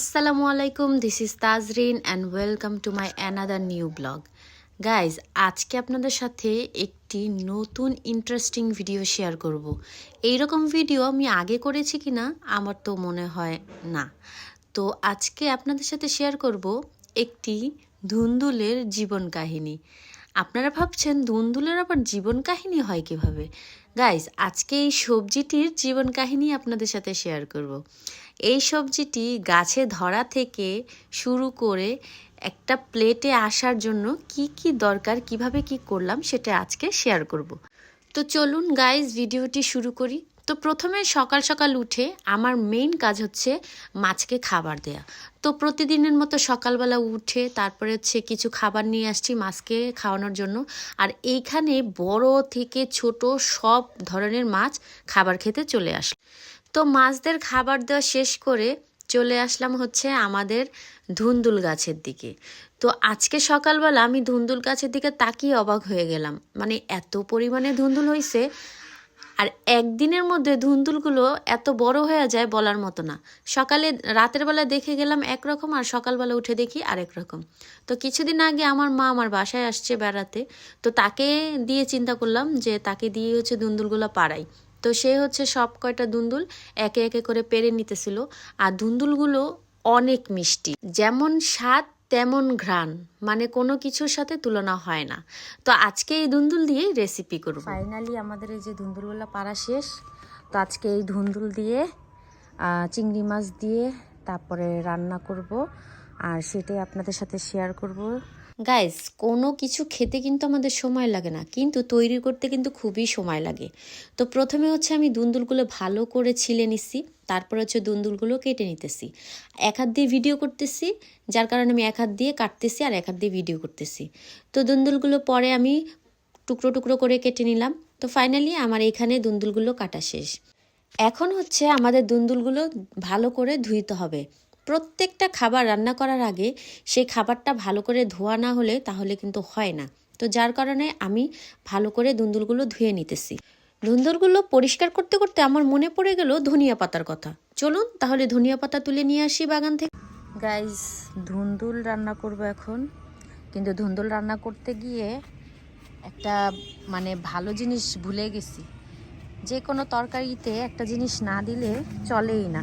আসসালামু আলাইকুম this is Tazrin and welcome to my another new blog guys আজকে আপনাদের সাথে একটি নতুন ইন্টারেস্টিং ভিডিও শেয়ার করব। এইরকম ভিডিও আমি আগে করেছি কি না আমার তো মনে হয় না। তো আজকে আপনাদের সাথে শেয়ার করব একটি ধুন্দুলের জীবন কাহিনী। আপনারা ভাবছেন, ধুন্দুলের আবার জীবন কাহিনী হয় কীভাবে? গাইজ আজকে এই সবজিটির জীবন কাহিনী আপনাদের সাথে শেয়ার করব। এই সবজিটি গাছে ধরা থেকে শুরু করে একটা প্লেটে আসার জন্য কি কি দরকার, কীভাবে কি করলাম সেটা আজকে শেয়ার করব। তো চলুন গাইজ ভিডিওটি শুরু করি। তো প্রথমে সকাল সকাল উঠে আমার মেইন কাজ হচ্ছে মাছকে খাবার দেয়া। তো প্রতিদিনের মতো সকালবেলা উঠে তারপরে হচ্ছে কিছু খাবার নিয়ে আসছি মাছকে খাওয়ানোর জন্য। আর এইখানে বড় থেকে ছোট সব ধরনের মাছ খাবার খেতে চলে আসে তো মাছদের খাবার দেওয়া শেষ করে চলে আসলাম হচ্ছে আমাদের ধুন্দুল গাছের দিকে। তো আজকে সকালবেলা আমি ধুন্দুল গাছের দিকে তাকিয়ে অবাক হয়ে গেলাম। মানে এত পরিমাণে ধুন্দুল হয়েছে আর একদিনের মধ্যে ধুন্দুলগুলো এত বড় হয়ে যায় বলার মতো না। সকালে রাতের বেলা দেখে গেলাম একরকম আর সকালবেলা উঠে দেখি আরেক রকম। তো কিছুদিন আগে আমার মা আমার বাসায় আসছে বেড়াতে। তো তাকে দিয়ে চিন্তা করলাম যে তাকে দিয়ে হচ্ছে ধুন্দুলগুলো পাড়াই। তো সে হচ্ছে সব কয়টা দুন্দুল একে একে করে পেরে নিতেছিল। আর দুন্দুলগুলো অনেক মিষ্টি। যেমন স্বাদ, তেমন ঘ্রাণ। মানে কোনো কিছুর সাথে তুলনা হয় না। তো আজকে এই ধুন্দুল দিয়েই রেসিপি করব। ফাইনালি আমাদের এই যে ধুন্দুলগুলো পাড়া শেষ। তো আজকে এই ধুন্দুল দিয়ে চিংড়ি মাছ দিয়ে তারপরে রান্না করব। আর সেটাই আপনাদের সাথে শেয়ার করব। গাইস কোনো কিছু খেতে কিন্তু আমাদের সময় লাগে না, কিন্তু তৈরি করতে কিন্তু খুবই সময় লাগে। তো প্রথমে হচ্ছে আমি দুন্দুলগুলো ভালো করে ছিলে নিছি তারপর হচ্ছে দুন্দুলগুলো কেটে নিতেছি। এক হাত দিয়ে ভিডিও করতেছি, যার কারণে আমি এক হাত দিয়ে কাটতেছি আর এক হাত দিয়ে ভিডিও করতেছি। তো দুন্দুলগুলো পরে আমি টুকরো টুকরো করে কেটে নিলাম। তো ফাইনালি আমার এখানে দুন্দুলগুলো কাটা শেষ। এখন হচ্ছে আমাদের দুন্দুলগুলো ভালো করে ধুইতে হবে। প্রত্যেকটা খাবার রান্না করার আগে সেই খাবারটা ভালো করে ধোয়া না হলে তাহলে কিন্তু হয় না। তো যার কারণে আমি ভালো করে দুন্দুলগুলো ধুয়ে নিতেছি। ধুন্দুলগুলো পরিষ্কার করতে করতে আমার মনে পড়ে গেল ধনিয়া পাতার কথা। চলুন তাহলে ধনিয়া পাতা তুলে নিয়ে আসি বাগান থেকে। গাইজ ধুন্দুল রান্না করব এখন। কিন্তু ধুন্দুল রান্না করতে গিয়ে একটা মানে ভালো জিনিস ভুলে গেছি। যে কোনো তরকারিতে একটা জিনিস না দিলে চলেই না।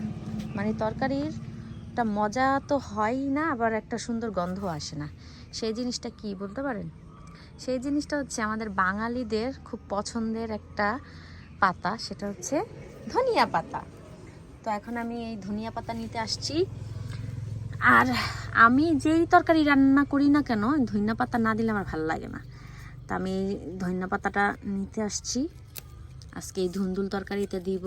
মানে তরকারির একটা মজা তো হয়ই না, আবার একটা সুন্দর গন্ধ আসে না। সেই জিনিসটা কি বলতে পারেন? সেই জিনিসটা হচ্ছে আমাদের বাঙালিদের খুব পছন্দের একটা পাতা, সেটা হচ্ছে ধনিয়া পাতা। তো এখন আমি এই ধনিয়া পাতা নিতে আসছি। আর আমি যেই তরকারি রান্না করি না কেন, ধনিয়া পাতা না দিলে আমার ভালো লাগে না। তা আমি এই ধনিয়া পাতাটা নিতে আসছি। আজকে এই ধুন্দুল তরকারিতে দিব।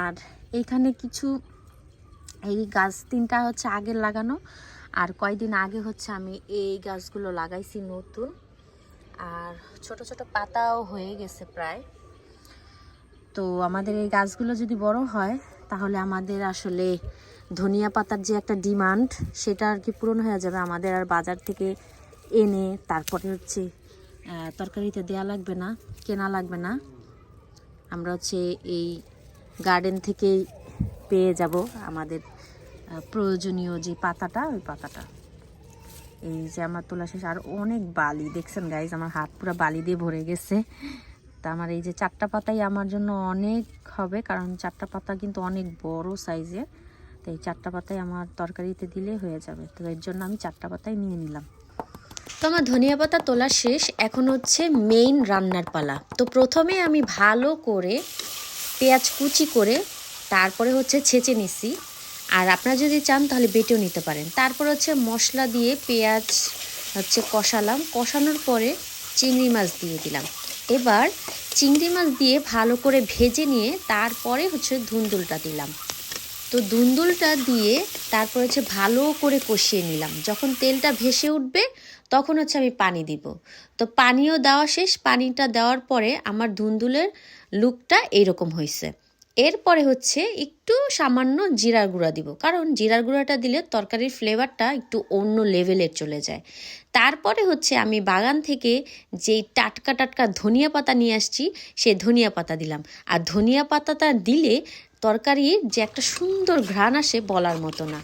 আর এইখানে কিছু এই গাছ তিনটা হচ্ছে আগে লাগানো, আর কয়দিন আগে হচ্ছে আমি এই গাছগুলো লাগাইছি নতুন। আর ছোট ছোট পাতাও হয়ে গেছে প্রায়। তো আমাদের এই গাছগুলো যদি বড় হয়, তাহলে আমাদের আসলে ধনিয়া পাতার যে একটা ডিমান্ড, সেটা আর কি পূরণ হয়ে যাবে আমাদের আর বাজার থেকে এনে তারপরে হচ্ছে তরকারিতে দেয়া লাগবে না, কেনা লাগবে না। আমরা হচ্ছে এই গার্ডেন থেকেই পেয়ে যাব আমাদের প্রয়োজনীয় যে পাতাটা, ওই পাতাটা। এই যে আমার তোলা শেষ, আর অনেক বালি। দেখছেন গাইজ আমার হাত পুরো বালি দিয়ে ভরে গেছে। তা আমার এই যে চারটা পাতাই আমার জন্য অনেক হবে, কারণ চারটা পাতা কিন্তু অনেক বড় সাইজের তো এই চারটা পাতাই আমার তরকারিতে দিলে হয়ে যাবে। তো এর জন্য আমি চারটা পাতাই নিয়ে নিলাম। তো আমার ধনিয়া পাতা তোলা শেষ। এখন হচ্ছে মেইন রান্নার পালা। তো প্রথমে আমি ভালো করে পেঁয়াজ কুচি করে, তারপরে হচ্ছে ছেঁচে নিছি। আর আপনারা যদি চান, তাহলে বেটেও নিতে পারেন। তারপর হচ্ছে মশলা দিয়ে পেঁয়াজ, হচ্ছে কষালাম। কষানোর পরে চিংড়ি মাছ দিয়ে দিলাম। এবার চিংড়ি মাছ দিয়ে ভালো করে ভেজে নিয়ে তারপরে হচ্ছে ধুন্দুলটা দিলাম। তো ধুন্দুলটা দিয়ে তারপর হচ্ছে ভালো করে কষিয়ে নিলাম। যখন তেলটা ভেসে উঠবে, তখন হচ্ছে আমি পানি দিব। তো পানিও দেওয়া শেষ। পানিটা দেওয়ার পরে আমার ধুন্দুলের লুকটা এইরকম হয়েছে। এরপরে হচ্ছে একটু সামান্য জিরার গুঁড়া দিব। কারণ জিরার গুঁড়াটা দিলে তরকারির ফ্লেভারটা একটু অন্য লেভেলের চলে যায়। তারপরে হচ্ছে আমি বাগান থেকে যেই টাটকা টাটকা ধনিয়া পাতা নিয়ে আসছি সেই ধনিয়া পাতা দিলাম। আর ধনিয়া পাতাটা দিলে তরকারির যে একটা সুন্দর ঘ্রাণ আসে বলার মতো না।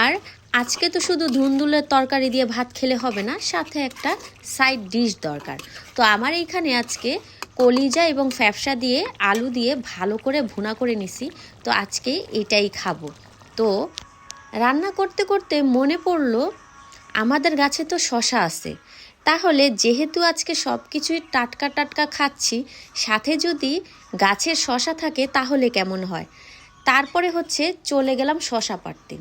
আর আজকে তো শুধু ধুন্দুলের তরকারি দিয়ে ভাত খেলে হবে না, সাথে একটা সাইড ডিশ দরকার। তো আমার এইখানে আজকে কলিজা এবং ফ্যাপসা দিয়ে আলু দিয়ে ভালো করে ভুনা করে নিছি। তো আজকে এটাই খাব। তো রান্না করতে করতে মনে পড়ল, আমাদের গাছে তো শশা আছে। তাহলে যেহেতু আজকে সব কিছুই টাটকা টাটকা খাচ্ছি, সাথে যদি গাছের শশা থাকে তাহলে কেমন হয়? তারপরে হচ্ছে চলে গেলাম শশা পাড়তে।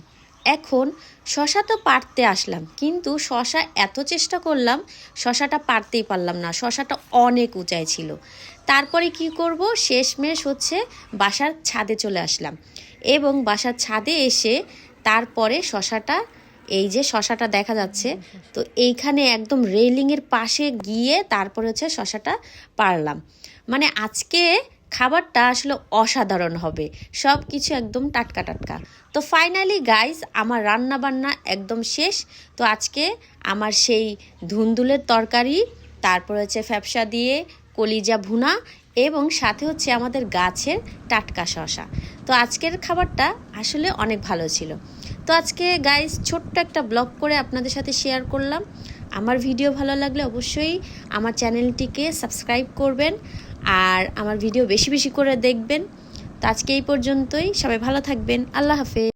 এখন শশা তো পারতে আসলাম, কিন্তু শশা এত চেষ্টা করলাম, শশাটা পারতেই পারলাম না, শশাটা অনেক উঁচায় ছিল। তারপরে কি করব? শেষমেশ হচ্ছে বাসার ছাদে চলে আসলাম। এবং বাসার ছাদে এসে তারপরে শশাটা, এই যে শশাটা দেখা যাচ্ছে, তো এইখানে একদম রেলিংয়ের পাশে গিয়ে তারপরে হচ্ছে শশাটা পারলাম মানে আজকে খাবারটা আসলে অসাধারণ হবে। সব কিছু একদম টাটকা টাটকা। তো ফাইনালি গাইস আমার রান্না বান্না একদম শেষ। তো আজকে আমার সেই ধুন্দুলের তরকারি, তারপর হচ্ছে ফ্যাপসা দিয়ে কলিজা ভুনা এবং সাথে হচ্ছে আমাদের গাছের টাটকা শশা তো আজকের খাবারটা আসলে অনেক ভালো ছিল। তো আজকে গাইজ ছোট্ট একটা ব্লগ করে আপনাদের সাথে শেয়ার করলাম। আমার ভিডিও ভালো লাগলে অবশ্যই আমার চ্যানেলটিকে সাবস্ক্রাইব করবেন আর আমার ভিডিও বেশি বেশি করে দেখবেন। তো আজকে এই পর্যন্তই। সবাই ভালো থাকবেন। আল্লাহ হাফেজ।